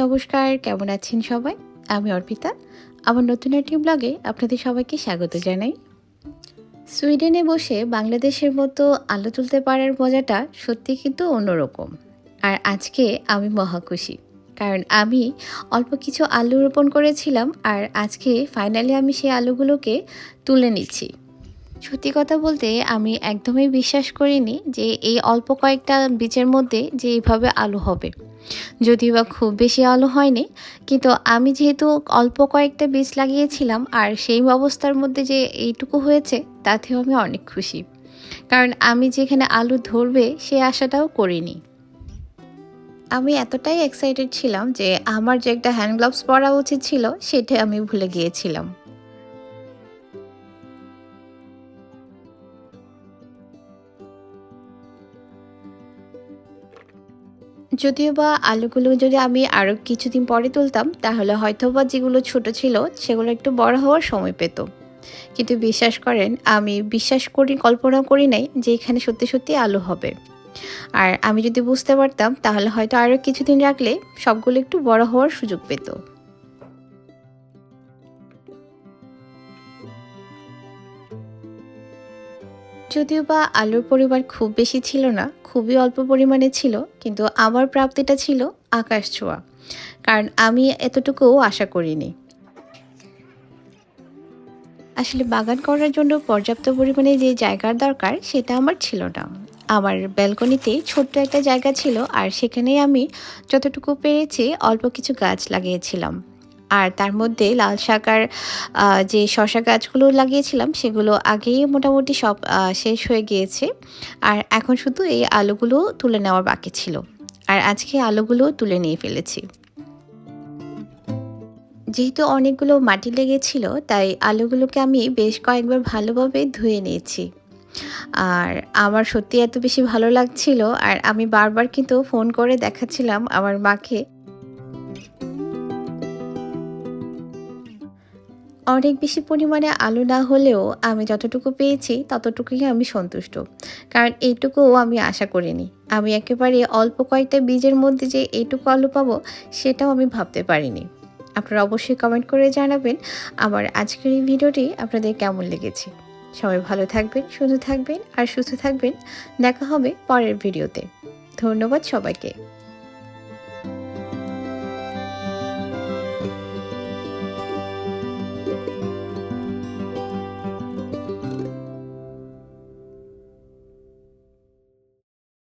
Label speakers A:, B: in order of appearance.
A: নমস্কার, কেমন আছেন সবাই? আমি অর্পিতা। আমার নতুন একটি ব্লগে আপনাদের সবাইকে স্বাগত জানাই। সুইডেনে বসে বাংলাদেশের মতো আলো তুলতে পারার মজাটা সত্যি কিন্তু অন্যরকম। আর আজকে আমি মহা খুশি, কারণ আমি অল্প কিছু আলু রোপণ করেছিলাম আর আজকে ফাইনালি আমি সেই আলুগুলোকে তুলে নিচ্ছি। সত্যি কথা বলতে আমি একদমই বিশ্বাস করিনি যে এই অল্প কয়েকটা বীজের মধ্যে যে এইভাবে আলু হবে। যদিও বা খুব বেশি আলু হয়নি, কিন্তু আমি যেহেতু অল্প কয়েকটা বীজ লাগিয়েছিলাম আর সেই অবস্থার মধ্যে যে এইটুকু হয়েছে, তাতেও আমি অনেক খুশি। কারণ আমি যেখানে আলু ধরবে, সে আশাটাও করিনি। আমি এতটাই এক্সাইটেড ছিলাম যে আমার যে একটা হ্যান্ড গ্লাভস পরা উচিত ছিল, সেটা আমি ভুলে গিয়েছিলাম। যদিও বা আলুগুলো যদি আমি আরও কিছুদিন পরে তুলতাম, তাহলে হয়তো বা যেগুলো ছোট ছিল, সেগুলো একটু বড় হওয়ার সময় পেত। কিন্তু বিশ্বাস করেন, আমি বিশ্বাস করি কল্পনা করি নাই যে এখানে সত্যি সত্যি আলু হবে। আর আমি যদি বুঝতে পারতাম, তাহলে হয়তো আরও কিছুদিন রাখলে সবগুলো একটু বড় হওয়ার সুযোগ পেত। যদিও বা আলুর পরিমাণ খুব বেশি ছিল না, খুবই অল্প পরিমাণে ছিল, কিন্তু আমার প্রাপ্তিটা ছিল আকাশ ছোঁয়া। কারণ আমি এতটুকুও আশা করিনি। আসলে বাগান করার জন্য পর্যাপ্ত পরিমাণে যে জায়গার দরকার, সেটা আমার ছিল না। আমার ব্যালকনিতে ছোট্ট একটা জায়গা ছিল, আর সেখানেই আমি যতটুকু পেরেছি অল্প কিছু গাছ লাগিয়েছিলাম। আর তার মধ্যে লাল শাকার যে শশা গাছগুলো লাগিয়েছিলাম, সেগুলো আগেই মোটামুটি সব শেষ হয়ে গিয়েছে। আর এখন শুধু এই আলুগুলো তুলে নেওয়ার বাকি ছিল। আর আজকে আলুগুলো তুলে নিয়ে ফেলেছি। যেহেতু অনেকগুলো মাটি লেগেছিল, তাই আলুগুলোকে আমি বেশ কয়েকবার ভালোভাবে ধুয়ে নিয়েছি। আর আমার সত্যি এত বেশি ভালো লাগছিল, আর আমি বারবার কিন্তু ফোন করে দেখাচ্ছিলাম আমার মাকে অনেক বেশি পরিমাণে আলু না হলেও আমি যতটুকু পেয়েছি ততটুকুই আমি সন্তুষ্ট। কারণ এইটুকুও আমি আশা করিনি। আমি একেবারে অল্প কয়েকটা বীজের মধ্যে যে এইটুকু আলু পাবো সেটাও আমি ভাবতে পারিনি। আপনারা অবশ্যই কমেন্ট করে জানাবেন আমার আজকের এই ভিডিওটি আপনাদের কেমন লেগেছে। সবাই ভালো থাকবেন সুন্দর থাকবেন আর সুস্থ থাকবেন। দেখা হবে পরের ভিডিওতে। ধন্যবাদ সবাইকে।